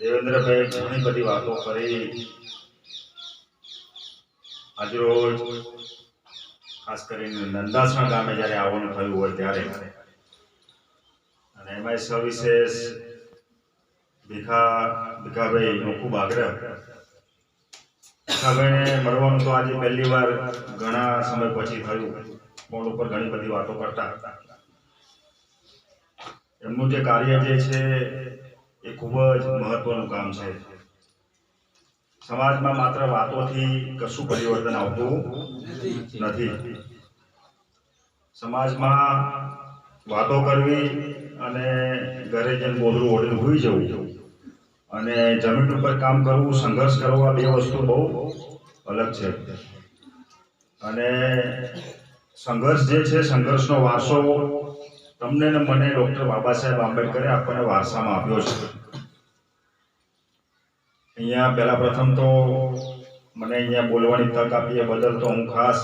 દેવેન્દ્રભાઈ ઘણી બધી વાતો કરી. આજરોજ ખાસ કરીને નંદાસણ ગામે જ્યારે આવવાનું થયું હોય ત્યારે. અને એમાં સવિશેષ ભીખા ભીખાભાઈનો ખૂબ આગ્રહ. ભીખાભાઈને મળવાનું તો આજે પહેલી વાર ઘણા સમય પછી થયું. ફોન ઉપર ઘણી બધી વાતો કરતા. હતા એમનું જે કાર્ય જે છે એ ખૂબ જ મહત્વનું કામ છે. સમાજમાં માત્ર વાતોથી કશું પરિવર્તન આવતું નથી. સમાજમાં વાતો કરવી અને ઘરે જેમ બોલવું ઓઢીને હોઈ જવું અને જમીન ઉપર કામ કરવું, સંઘર્ષ કરવો આ બે વસ્તુ બહુ અલગ છે. અને સંઘર્ષ જે છે, સંઘર્ષનો વારસો તમને ને મને ડોક્ટર બાબા સાહેબ આંબેડકરે આપણને વારસામાં આપ્યો છે. અહીંયા પહેલા પ્રથમ તો મને અહીંયા બોલવાની તક આપી એ બદલ તો હું ખાસ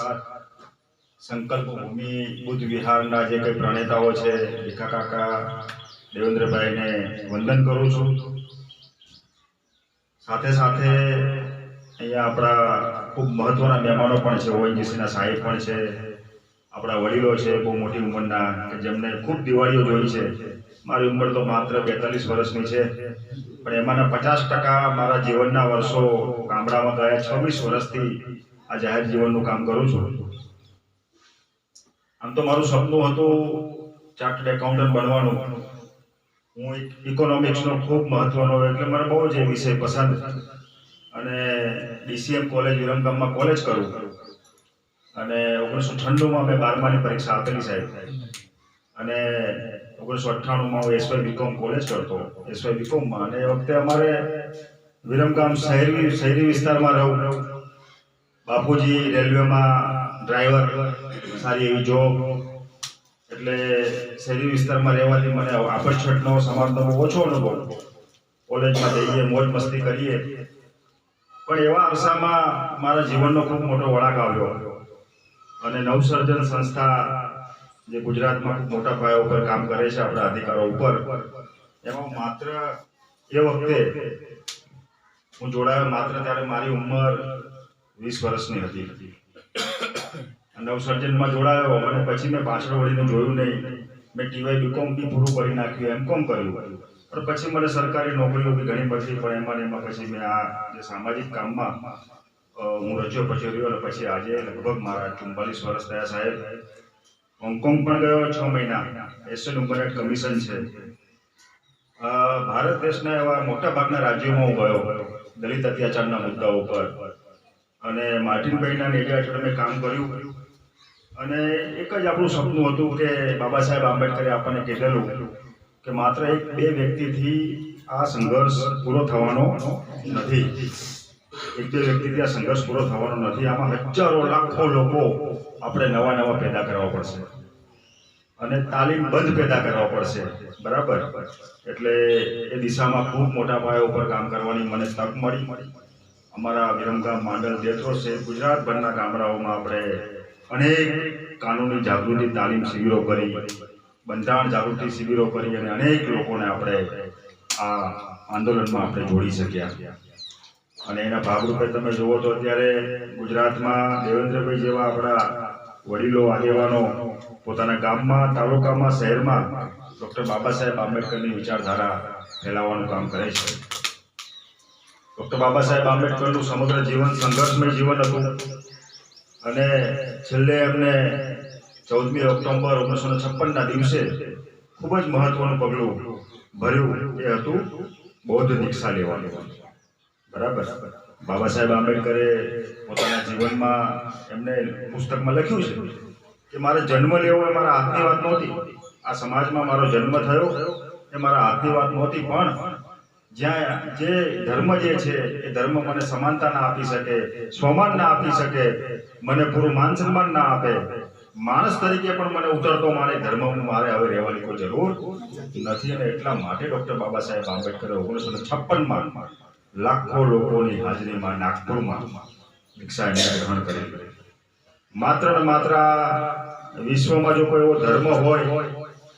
સંકલ્પ ભૂમિ બુદ્ધ વિહારના જે કંઈ પ્રણેતાઓ છે ભીખા કાકા, દેવેન્દ્રભાઈને વંદન કરું છું. સાથે સાથે અહીંયા આપણા ખૂબ મહત્વના મહેમાનો પણ છે, ઓએનજીસીના સાહેબ પણ છે. આપણા વડીલો છે, બહુ મોટી ઉંમરના, કે જેમને ખૂબ દિવાળીઓ જોઈ છે. મારી ઉંમર તો માત્ર બેતાલીસ વર્ષની છે. પણ એમાંના પચાસ ટકા મારા જીવનના વર્ષો ગામડામાં ગયા છવ્વીસ વર્ષથી આ જાહેર જીવનનું કામ કરું છું. આમ તો મારું સપનું હતું ચાર્ટર્ડ એકાઉન્ટન્ટ બનવાનું. હું ઇકોનોમિક્સનો ખૂબ મહત્વનો, એટલે મને બહુ જ એ વિષય પસંદ. અને ડીસીએમ કોલેજ, વિરમગામમાં કોલેજ કરું. અને ઓગણીસો છન્નુંમાં મેં બારમાની પરીક્ષા આપેલી સાહેબ. અને ઓગણીસો અઠ્ઠાણુંમાં હું S Y B Com college કરતો. એસવાય બીકોમમાં. અને એ વખતે અમારે વિરમગામ શહેરી શહેરી વિસ્તારમાં રહું. બાપુજી રેલવેમાં ડ્રાઈવર, સારી એવી જોબ એટલે શહેરી વિસ્તારમાં રહેવાથી મને સમાજનો બહુ ઓછો અનુભવ. કોલેજમાં જઈએ, મોજ મસ્તી કરીએ. પણ એવા અરસામાં મારા જીવનનો ખૂબ મોટો વળાંક આવ્યો. અને નવસર્જન સંસ્થા જે ગુજરાતમાં મોટા પાયા ઉપર કામ કરે છે આપણા અધિકારો ઉપર, એમાં માત્ર એ વખતે હું જોડાયો માત્ર ત્યારે મારી ઉંમર વીસ વર્ષની હતી. નવસર્જનમાં જોડાયો અને પછી મેં પાછળ વળીને જોયું નહીં. મેં ટીવાય બીકોમ બી પૂરું કરી નાખ્યું, એમ કોમ કર્યું. પણ પછી મને સરકારી નોકરીઓ બી ઘણી બધી, પણ એમાં એમાં પછી મેં આ જે સામાજિક કામમાં હું રચ્યો પછી રહ્યો અને પછી આજે લગભગ મારા ચુમ્બાલીસ વર્ષ થયા સાહેબ. હોંગકોંગ પણ ગયો છ મહિના. એશિયન હુમન કમિશન છે. ભારત દેશના એવા મોટા ભાગના રાજ્યોમાં હું ગયો. દલિત અત્યાચારના મુદ્દાઓ ઉપર. અને માર્ટિનભાઈના નેજા હેઠળ મેં કામ કર્યું. અને એક જ આપણું સપનું હતું કે બાબા સાહેબ આંબેડકરે આપણને કહેલું કે માત્ર એક બે વ્યક્તિથી આ સંઘર્ષ પૂરો થવાનો નથી. વ્યક્તિ વ્યક્તિથી આ સંઘર્ષ પૂરો થવાનો નથી. આમાં હજારો લાખો લોકો આપણે નવા નવા પેદા કરવા પડશે. અને તાલીમ બંધ પેદા કરવા પડશે. બરાબર? એટલે એ દિશામાં ખૂબ મોટા પાયા ઉપર કામ કરવાની મને તક મળી. અમારા વિરમગામ માંડલ દેથો છે, ગુજરાતભરના ગામડાઓમાં આપણે અનેક કાનૂની જાગૃતિ તાલીમ શિબિરો કરી, બંધારણ જાગૃતિ શિબિરો કરી અને અનેક લોકોને આપણે આ આંદોલનમાં આપણે જોડી શક્યા. અને એના ભાગરૂપે તમે જુઓ તો અત્યારે ગુજરાતમાં દેવેન્દ્રભાઈ જેવા આપણા વડીલો, આગેવાનો પોતાના ગામમાં, તાલુકામાં, શહેરમાં ડૉક્ટર બાબા સાહેબ આંબેડકરની વિચારધારા ફેલાવવાનું કામ કરે છે. ડૉક્ટર બાબા સાહેબ આંબેડકરનું સમગ્ર જીવન સંઘર્ષમય જીવન હતું. અને છેલ્લે એમને ચૌદમી ઓક્ટોબર ઓગણીસો ને છપ્પનના દિવસે ખૂબ જ મહત્વનું પગલું ભર્યું એ હતું બૌદ્ધ દીક્ષા લેવાનું. બરાબર. બાબા સાહેબ આંબેડકરે પોતાના જીવનમાં એમને પુસ્તકમાં લખ્યું છે કે મારે જન્મ લેવો એ મારા હાથની વાત નહોતી. આ સમાજમાં મારો જન્મ થયો એ મારા હાથની વાત નહોતી, પણ જ્યાં જે ધર્મ જે છે એ ધર્મ મને સમાનતા ના આપી શકે, સ્વમાન ના આપી શકે, મને પૂરું માન સન્માન ના આપે. માણસ તરીકે પણ મને ઉતરતો મારે ધર્મમાં મારે હવે રહેવાની કોઈ જરૂર નથી અને એટલા માટે ડોક્ટર બાબા સાહેબ આંબેડકરે ઓગણીસો ને છપ્પનમાં લાખો લોકોની હાજરીમાં નાગપુરમાં દીક્ષા એમણે ગ્રહણ કરી. માત્ર ને માત્ર વિશ્વમાં જો કોઈ એવો ધર્મ હોય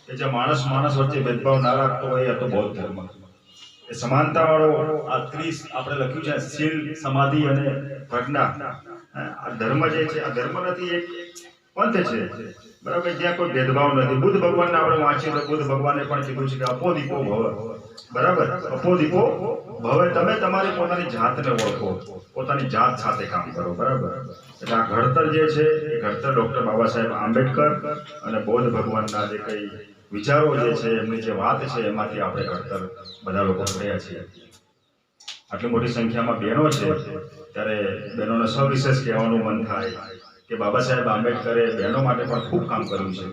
કે જે માણસ માણસ વચ્ચે ભેદભાવ ના રાખતો હોય, આ તો બૌદ્ધ ધર્મ. એ સમાનતાવાળો આ ત્રીસ આપણે લખ્યું છે, શીલ, સમાધિ અને પ્રજ્ઞા. આ ધર્મ જે છે, આ ધર્મ નથી, એક પંથ છે. બરાબર, જ્યાં કોઈ ભેદભાવ નથી. બુદ્ધ ભગવાનને આપણે વાંચીએ તો બુદ્ધ ભગવાને પણ કીધું છે કે અપો દીપો ભવ. બરાબર? અપો દીપો ભવે તમે તમારી પોતાની જાતને ઓળખો. પોતાની જાત સાથે કામ કરો. બરાબર? એટલે આ ઘડતર જે છે, એ ઘડતર ડોક્ટર બાબા સાહેબ આંબેડકર અને બૌદ્ધ ભગવાનના જે કઈ વિચારો જે છે, એમની જે વાત છે, એમાંથી આપણે ઘડતર બધા લોકો થયા છીએ. આટલી મોટી સંખ્યામાં બહેનો છે, ત્યારે બહેનોને સવિશેષ કહેવાનું મન થાય. કે બાબા સાહેબ આંબેડકરે બહેનો માટે પણ ખૂબ કામ કર્યું છે.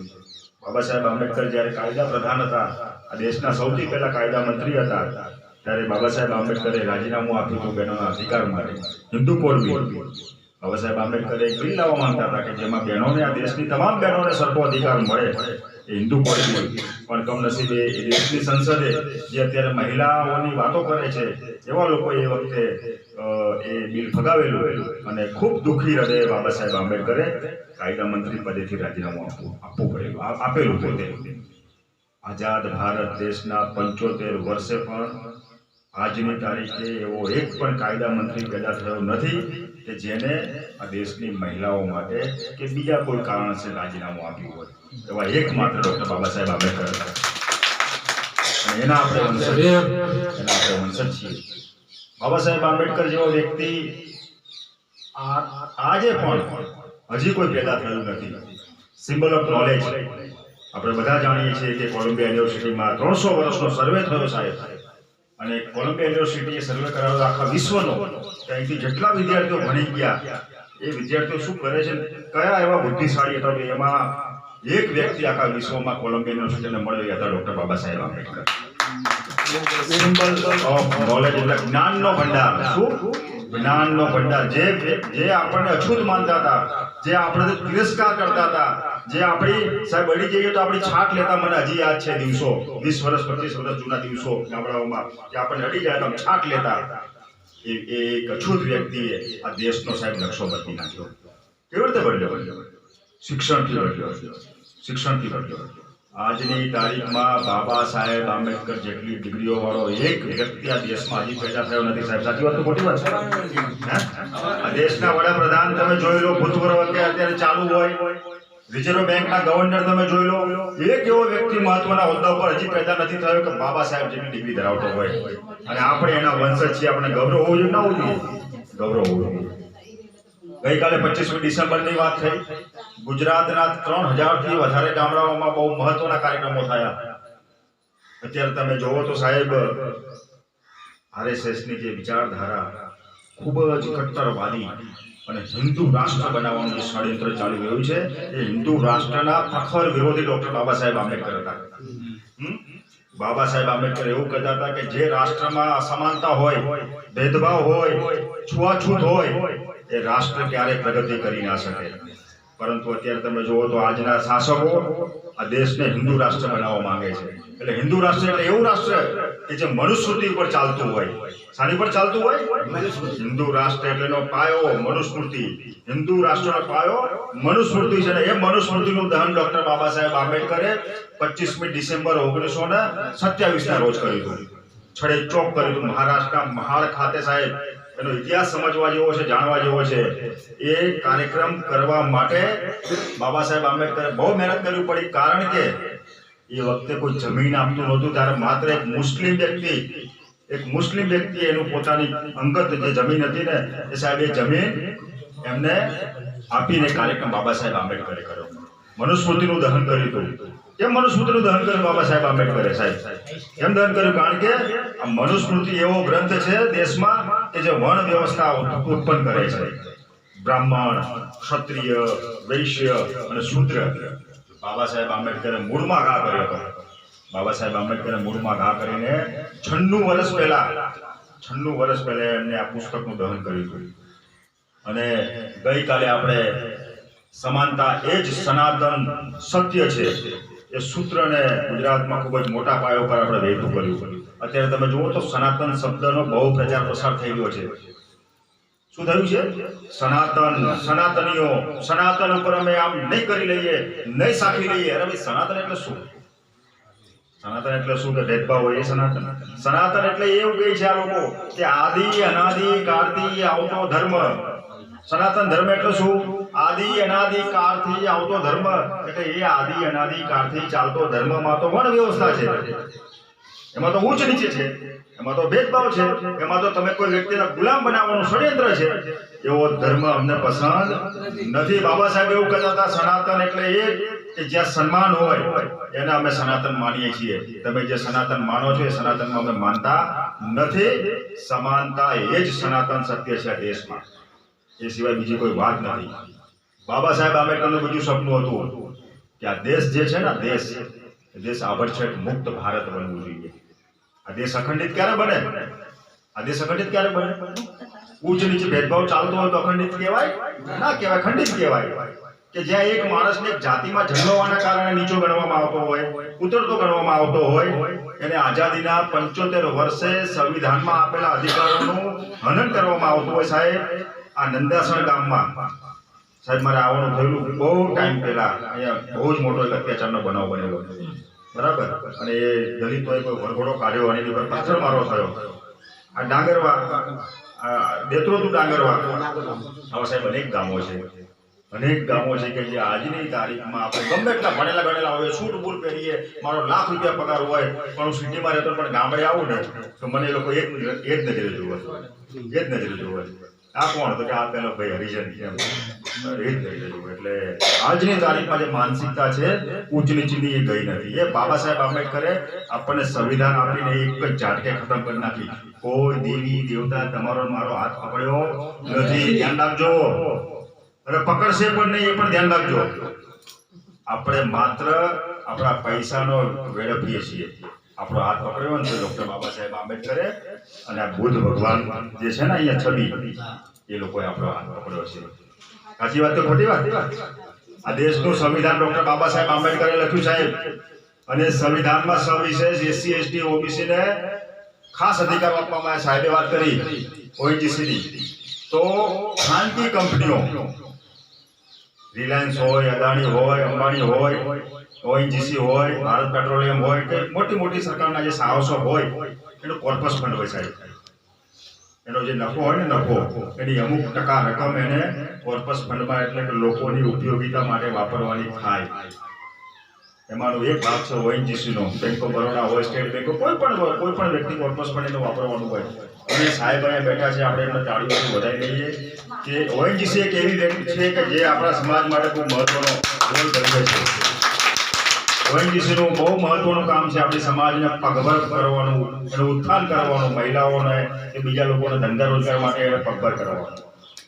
બાબા સાહેબ આંબેડકર જ્યારે કાયદા પ્રધાન હતા, આ દેશના સૌથી પહેલા કાયદા મંત્રી હતા, ત્યારે બાબા સાહેબ આંબેડકરે રાજીનામું આપ્યું હતું બહેનોના અધિકાર માટે. હિન્દુ કોર્ટ બાબા સાહેબ આંબેડકરે એક બિલ લાવવા માંગતા હતા કે જેમાં બહેનોને આ દેશની તમામ બહેનોને સરખો અધિકાર મળે. એ હિન્દુ કોડ પણ કમનસીબે દેશની સંસદે જે અત્યારે મહિલાઓની વાતો કરે છે, એવા લોકો એ વખતે એ બિલ ફગાવેલું અને ખૂબ દુઃખી હૃદયે બાબા સાહેબ આંબેડકરે કાયદા મંત્રી પદેથી રાજીનામું આપવું આપવું પડેલું આપેલું પોતે. આઝાદ ભારત દેશના પંચોતેર વર્ષે પણ આજની તારીખે એવો એક પણ કાયદા મંત્રી પેદા થયો નથી કે જેને આ દેશની મહિલાઓ માટે કે બીજા કોઈ કારણસર રાજીનામું આપ્યું હોય. એવા એકમાત્ર ડોક્ટર બાબા સાહેબ આંબેડકર. એના આપણે વંશજ એના આપણે વંશજ છીએ. બાબા સાહેબ આંબેડકર જેવો વ્યક્તિ આજે પણ હજી કોઈ પેદા થયું નથી. સિમ્બલ ઓફ નોલેજ આપણે બધા જાણીએ છીએ કે કોલંબિયા યુનિવર્સિટીમાં ત્રણસો વર્ષનો સર્વે થયો સાહેબ. અને કોલંબિયા યુનિવર્સિટીએ સર્વે કરાવ્યો આખા વિશ્વનો કે અહીંથી જેટલા વિદ્યાર્થીઓ ભણી ગયા એ વિદ્યાર્થીઓ શું કરે છે? કયા એવા બુદ્ધિશાળી હતા કે એમાં એક વ્યક્તિ આખા વિશ્વમાં કોલંબિયા યુનિવર્સિટીને મળ્યો એ હતા doctor Baba Saheb Ambedkar. Symbol of knowledge એટલે જ્ઞાનનો ભંડાર. શું? જ્ઞાનનો ભંડાર. જે જે આપણને અછૂત માનતા હતા, જે આપણે તિરસ્કાર કરતા હતા, જે આપણી સાહેબ અડી જઈએ તો આપણી છાટ લેતા મને હજી યાદ છે દિવસો, વીસ વર્ષ, પચીસ વર્ષ જૂના દિવસો ગામડાઓમાં, કે આપણને અડી જાય તો છાટ લેતા. એ એક અછૂત વ્યક્તિએ આ દેશનો સાહેબ નકશો બદલી નાખ્યો. કેવી રીતે બદલ્યો? શિક્ષણથી બદલ્યો. શિક્ષણથી બદલ્યો. આજની તારીખમાં બાબા સાહેબ આંબેડકર જેટલી ડિગ્રીઓ વાળો એક વ્યક્તિ આ દેશમાં હજી પેદા થયો નથી સાહેબ. સાચી વાત તો ખોટી વાત છે? દેશના વડાપ્રધાન તમે જોઈ લો, ભૂતપૂર્વ કે અત્યારે ચાલુ હોય, રિઝર્વ બેંકના ગવર્નર તમે જોઈ લો, એક એવો વ્યક્તિ મહત્વના હોદ્દા ઉપર હજી પેદા નથી થયો કે બાબા સાહેબ જેની ડિગ્રી ધરાવતો હોય. અને આપણે એના વંશજ છીએ, આપણે ગૌરવ હોવું જોઈએ ના હોવું જોઈએ? ગૌરવ હોવું જોઈએ. ગઈકાલે પચીસમી ડિસેમ્બરની વાત થઈ. ગુજરાતના ત્રણ હજારથી વધારે ગામડાઓમાં બહુ મહત્વના કાર્યક્રમો થયા. અત્યારે તમે જોવો તો સાહેબ, આરએસએસની જે વિચારધારા ખૂબ જ કટ્ટરવાદી અને હિન્દુ રાષ્ટ્ર બનાવવાનું ષડયંત્ર ચાલી રહ્યું છે. એ હિન્દુ રાષ્ટ્રના પ્રખર વિરોધી ડોક્ટર બાબા સાહેબ આંબેડકર હતા? બાબા સાહેબ આંબેડકર એવું કહેતા હતા કે જે રાષ્ટ્રમાં અસમાનતા હોય, ભેદભાવ હોય, છૂઆછૂત હોય, એ રાષ્ટ્ર ક્યારે પ્રગતિ કરી ના શકે. પરંતુ અત્યારે તમે જુઓ તો આજના શાસકો આ દેશને હિન્દુ રાષ્ટ્ર બનાવવા માંગે છે. એટલે હિન્દુ રાષ્ટ્ર એટલે એવું રાષ્ટ્ર કે જે મનુસ્મૃતિ ઉપર ચાલતું હોય. શાની પર ચાલતું હોય? હિન્દુ રાષ્ટ્ર એટલે એનો પાયો મનુસ્મૃતિ. હિન્દુ રાષ્ટ્રનો પાયો મનુસ્મૃતિ છે ને એ મનુસ્મૃતિનું દહન ડોક્ટર બાબા સાહેબ આંબેડકરે પચીસમી ડિસેમ્બર ઓગણીસો ને સત્યાવીસ ના રોજ કર્યું હતું. છડે ચોક કર્યું હતું. મહારાષ્ટ્રના મહાડ ખાતે સાહેબ એનો ઇતિહાસ સમજવા જેવો છે, જાણવા જેવો છે, એ કાર્યક્રમ કરવા માટે બાબા સાહેબ આંબેડકરે બહુ મહેનત કરવી પડી. કારણ કે એ વખતે કોઈ જમીન આપતું નહોતું, ત્યારે માત્ર એક મુસ્લિમ વ્યક્તિ, એક મુસ્લિમ વ્યક્તિ એનું પોતાની અંગત જે જમીન હતી ને, એ સાહેબ એ જમીન એમને આપીને કાર્યક્રમ બાબા સાહેબ આંબેડકરે કર્યો. મનુસ્મૃતિનું દહન કર્યું હતું. કેમ મનુસ્મૃતિનું દહન કર્યું બાબા સાહેબ આંબેડકરે, સાહેબ. કેમ દહન કર્યું કારણ કે આ મનુસ્મૃતિ એવો ગ્રંથ છે દેશમાં કે જે વર્ણ વ્યવસ્થા ઉત્પન્ન કરે છે. બ્રાહ્મણ, ક્ષત્રિય, વૈશ્ય અને શૂદ્ર. બાબા સાહેબ આંબેડકરે મૂળમાં ઘા કર્યો હતો. બાબા સાહેબ આંબેડકરે મૂળમાં ઘા કરીને છન્નું વર્ષ પહેલા, છન્નું વર્ષ પહેલા એમને આ પુસ્તકનું દહન કર્યું હતું. અને ગઈકાલે આપણે સમાનતા એ જ સનાતન સત્ય છે. એ સૂત્રને ગુજરાતમાં ખૂબ જ મોટા પાયા પર આપણે વહેતું કર્યું અત્યારે તમે જુઓ તો સનાતન શબ્દનો બહુ પ્રચાર પ્રસાર થઈ ગયો છે. શું થયું છે? સનાતન, સનાતનીઓ, સનાતન ઉપર અમે આમ નહીં કરી લઈએ, નહીં સાખી લઈએ. અરે ભાઈ, સનાતન એટલે શું? સનાતન એટલે શું? કે ભેદભાવ હોય એ સનાતન. સનાતન એટલે એવું કહે છે આ લોકો કે આદિ, અનાદિ કાળથી આવતો ધર્મ. સનાતન ધર્મ એટલે શું? આદિ, અનાદિ કાળથી આવતો ધર્મ. એટલે એ આદિ, અનાદિ કાળથી ચાલતો ધર્મમાં તો વણ વ્યવસ્થા છે. એમાં તો ઊંચ નીચે છે. એમાં તો ભેદભાવ છે. એમાં તો તમે કોઈ વ્યક્તિના ગુલામ બનાવવાનું ષડયંત્ર છે. એવો ધર્મ અમને પસંદ નથી. બાબા સાહેબ એવું કહેતા હતા, સનાતન એટલે એ કે જ્યાં સન્માન હોય, એને અમે સનાતન માનીએ છીએ. તમે જે સનાતન માનો છો, એ સનાતનમાં અમે માનતા નથી. સમાનતા એ જ સનાતન સત્ય છે દેશમાં. એ સિવાય બીજી કોઈ વાત નથી. બાબા સાહેબ આંબેડકરનું બીજું સપનું હતું કે આ દેશ જે છે ને દેશ દેશ આભરછટ મુક્ત ભારત બનવું જોઈએ. આ દેશ અખંડિત ક્યારે બને? આ દેશ અખંડિત ક્યારે બને? ઉચ્ચ નીચે ભેદભાવ ચાલતો હોય તો અખંડિત કહેવાય? ના કહેવાય, ખંડિત કહેવાય. કે જ્યાં એક માણસને એક જાતિમાં જન્મવાના કારણે નીચો ગણવામાં આવતો હોય, ઉતરતો ગણવામાં આવતો હોય, એને આઝાદીના પંચોતેર વર્ષે સંવિધાનમાં આપેલા અધિકારોનું હનન કરવામાં આવતું હોય સાહેબ, આ નંદાસણ ગામમાં. સાહેબ, મારે આવવાનું થયેલું બહુ ટાઈમ પહેલા. અહીંયા બહુ જ મોટો એક અત્યાચારનો બનાવ બનેલો. બરાબર? અને એ દલિતોએ કોઈ વરઘોડો કાઢ્યો અને એની પર પથ્થર મારો થયો. આ ડાંગરવા, આ દેત્રોતું ડાંગરવા. આવા સાહેબ અનેક ગામો છે. અનેક ગામો છે કે જે આજની તારીખમાં આપણે ગમે એટલા ભણેલા ગણેલા હોય, સૂટ બૂટ પહેરીએ, મારો લાખ રૂપિયા પગાર હોય, પણ હું સિટીમાં રહેતો પણ ગામડે આવું ને, તો મને એ લોકો એક એ જ નજરે જોવે જ નજરે જોવે આ કોણ તો કે આ પેલો ભાઈ હરિજન છે એટલે આજની તારીખમાં જે માનસિકતા છે ઉચ્ચ નીચની એ ગઈ નથી. એ બાબા સાહેબ આંબેડકરે આપણને સંવિધાન આપીને એક ઝાટકે ખતમ કરી નાખી. કોઈ દેવી, દેવતા, તમારો મારો હાથ પકડ્યો નથી. ધ્યાન રાખજો. અને પકડશે પણ નહીં, એ પણ ધ્યાન રાખજો. આપણે માત્ર આપણા પૈસાનો વેડફીએ છીએ. આપણો હાથ પકડ્યો ને ડોક્ટર બાબા સાહેબ આંબેડકરે અને આ બુદ્ધ ભગવાન જે છે ને અહીંયા છબી, એ લોકોએ આપણો હાથ પકડ્યો છે. સાચી વાત તો ખોટી વાત? આ દેશનું સંવિધાન ડોક્ટર બાબા સાહેબ આંબેડકરે લખ્યું સાહેબ. અને સંવિધાનમાં સવિશેષ એસસી, એસટી, ઓબીસી ને ખાસ અધિકાર આપવામાં સાહેબે વાત કરી, ઓએનજીસીની. તો ખાનગી કંપનીઓ, રિલાયન્સ હોય, અદાણી હોય, અંબાણી હોય ઓએનજીસી હોય, ભારત પેટ્રોલિયમ હોય કે મોટી મોટી સરકારના જે સાહસો હોય, એનો કોર્પસ ફંડ હોય સાહેબ. એનો જે નફો હોય ને નફો, એની અમુક ટકા રકમ એને કોર્પસ ફંડમાં એટલે કે લોકોની ઉપયોગિતા માટે વાપરવાની થાય. એમાંનો એક ભાગ છે ઓએનજીસીનો. બેંક ઓફ બરોડા હોય સ્ટેટ બેંક કોઈ પણ કોઈ પણ વ્યક્તિ કોર્પસ ફંડ એનો વાપરવાનું હોય. અને સાહેબ અહીંયા બેઠા છે, આપણે એમને તાળીઓથી વધારી લઈએ કે ઓએનજીસી એક એવી બેંક છે કે જે આપણા સમાજ માટે ખૂબ મહત્વનો રોલ ભજવે છે. ONGC બહુ મહત્વનું કામ છે આપણી સમાજને પગભર કરવાનું એનું ઉત્થાન કરવાનું, મહિલાઓને કે બીજા લોકોને ધંધા રોજગાર માટે એને પગભર કરવાનું.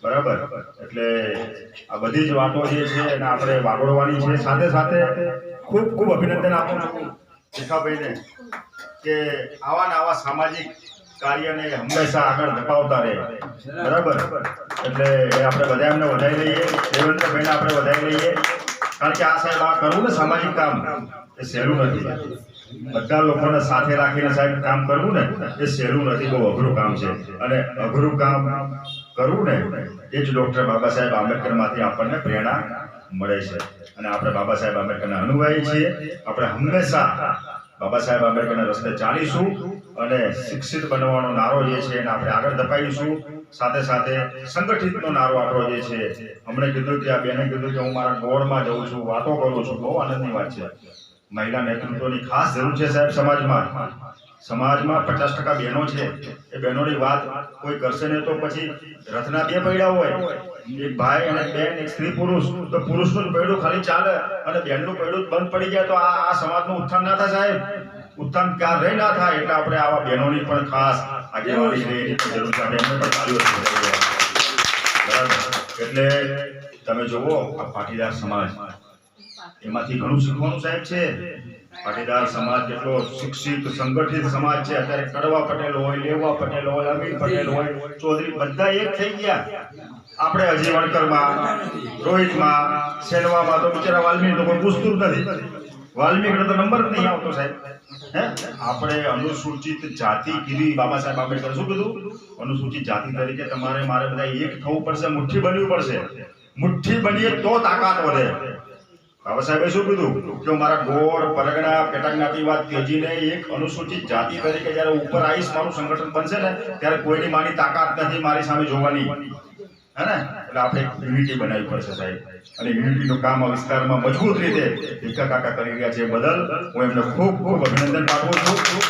બરાબર? એટલે આ બધી જ વાતો જે છે એને આપણે વાગોળવાની છે. સાથે સાથે ખૂબ ખૂબ અભિનંદન આપું છું શિખાભાઈને કે આવા ને આવા સામાજિક કાર્યને હંમેશા આગળ ધપાવતા રહે. બરાબર? એટલે આપણે બધા એમને વધાવી લઈએ. દેવેન્દ્રભાઈને આપણે વધાવી લઈએ. કારણ કે આ સાહેબ આ કરવું ને સામાજિક કામ, એ સહેલું નથી. બધા લોકોને સાથે રાખીને સાહેબ કામ કરવું ને, એ સહેલું નથી, બહુ અઘરું કામ છે. અને અઘરું કામ કરવું ને, એ જ ડોક્ટર બાબા સાહેબ આંબેડકરમાંથી આપણને પ્રેરણા મળે છે. અને આપણે બાબા સાહેબ આંબેડકરના અનુયાયી છીએ. આપણે હંમેશા બાબા સાહેબ આંબેડકરના રસ્તે ચાલીશું અને શિક્ષિત બનવાનો નારો જે છે એને આપણે આગળ ધપાવીશું. સાથે સાથે સંગઠિતનો નારો આપણો જે છે. હમણે કીધું કે આ બેને કીધું કે હું મારા ગોળમાં જઉં છું, વાતો કરું છું. બહુ આનંદની વાત છે. મહિલા નેતૃત્વની ખાસ જરૂર છે સાહેબ સમાજમાં. સમાજમાં પચાસ ટકા બહેનો છે. એ બહેનોની વાત કોઈ કરશે ને તો પછી રથના બે પૈડા હોય. એક ભાઈ અને બેન, એક સ્ત્રી પુરુષ. તો પુરુષનું પૈડું ખાલી ચાલે અને બહેનનું પૈડું બંધ પડી જાય તો આ આ સમાજનું ઉત્થાન ના થાય સાહેબ. ઉત્થાન ક્યાં રહી ના થાય એટલે આપણે આવા બહેનોની પણ ખાસ આગેવાની છે એની પણ જરૂર છે આપણે એમને પણ તાળીઓ બજાવીએ. એટલે તમે જુઓ, આ પાટીદાર સમાજ. એમાંથી ઘણું શીખવાનું સાહેબ છે. પાટીદાર સમાજ કેટલો શિક્ષિત, સંગઠિત સમાજ છે, અત્યારે કડવા પટેલ હોય, લેવા પટેલ હોય, અમીર પટેલ હોય, ચૌધરી બધા એક થઈ ગયા. આપણે હજી વણકરમાં, રોહિતમાં સેલવામાં તો બિચારા વાલ્મી કોઈ પૂછતું જ નથી. વાલ્મીકીનો તો નંબર જ આવતો સાહેબ. હે? આપણે અનુસૂચિત જાતિ કીધી બાબા સાહેબ આંબેડકર. શું કીધું? અનુસૂચિત જાતિ તરીકે તમારે મારે બધા એક થવું પડશે, મુઠ્ઠી બનવી પડશે. મુઠ્ઠી બનીએ તો તાકાત વધે. બાબા સાહેબે શું કીધું? કે મારા ગોળ પરગણા પેટાજ્ઞાતિવાદ ત્યજીને એક અનુસૂચિત જાતિ તરીકે જ્યારે ઉપર આવીશ, મારું સંગઠન બનશે ને, ત્યારે કોઈની માની તાકાત નથી મારી સામે જોવાની. હે એટલે આપણે યુનિટી બનાવવી પડશે અને યુનિટીનું કામ આ વિસ્તારમાં મજબૂત રીતે ભીખા કાકા કરી બદલ એમને ખૂબ અભિનંદન પાઠવું છું.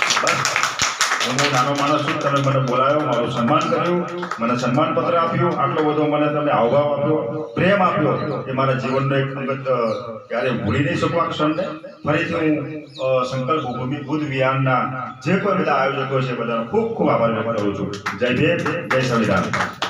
હું નાનો માણસ તમે મને બોલાવ્યો, મારું સન્માન કર્યું, મને સન્માન પત્ર આપ્યું, આટલો બધો મને તમે આવભાવ આપ્યો, પ્રેમ આપ્યો એ મારા જીવનનો એક અંગત ક્યારે ભૂલી નહીં શકું આ ક્ષણને. ફરીથી હું સંકલ્પ ભૂમિ બુદ્ધ વિહારના જે કોઈ બધા આયોજકો છે બધાનો ખૂબ ખૂબ આભાર વ્યક્ત કરું છું. જય દેવ જય સંવિધાન.